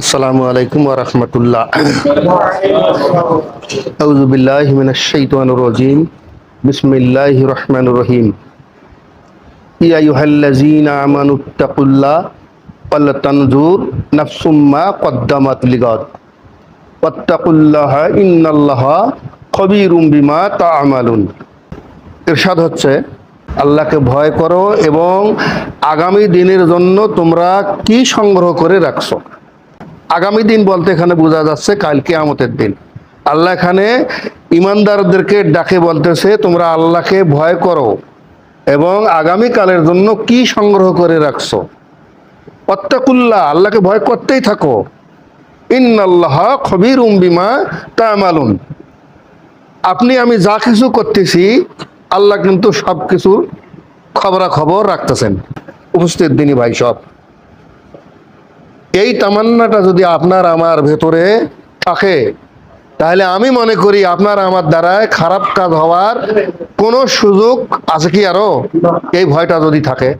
আসসালামু আলাইকুম ওয়া রাহমাতুল্লাহ। আউযু বিল্লাহি মিনাশ শাইতানির রাজিম। বিসমিল্লাহির রহমানির রহিম। ইয়া আইয়ুহাল্লাযীনা আমানুত্তাকুল্লাহ ওয়াল তানজুর নাফসুম মা কদ্দামাত লিগাদ। ওয়াত্তাকুল্লাহা ইন্নাল্লাহা খবীরুম বিমা তা'মালুন ইরশাদ হচ্ছে, আল্লাহকে ভয় করো এবং আগামী দিনের জন্য তোমরা কি সংগ্রহ করে রাখছো? আগামী দিন বলতে এখানে বোঝা যাচ্ছে কালকে আমতের দিন। আল্লাহ এখানে ইমানদারদেরকে ডাকে বলতেছে, তোমরা আল্লাহকে ভয় করো এবং আগামী কালের জন্য কি সংগ্রহ করে রাখছো? অত্তাকুল্লাহ, আল্লাহকে ভয় করতেই থাকো। ইন্নাল্লাহ খবির উম্বিমা তামালুন। আপনি, আমি যা কিছু করতেছি, আল্লাহ কিন্তু সব কিছু খবরাখবর রাখতেছেন। উপস্থিত দিনী ভাই সব। এই তামান্নাটা যদি আপনার আমার ভেতরে থাকে, তাহলে আমি মনে করি আপনার আমার দ্বারায় খারাপ কাজ হওয়ার কোনো সুযোগ আছে কি আরও? এই ভয়টা যদি থাকে।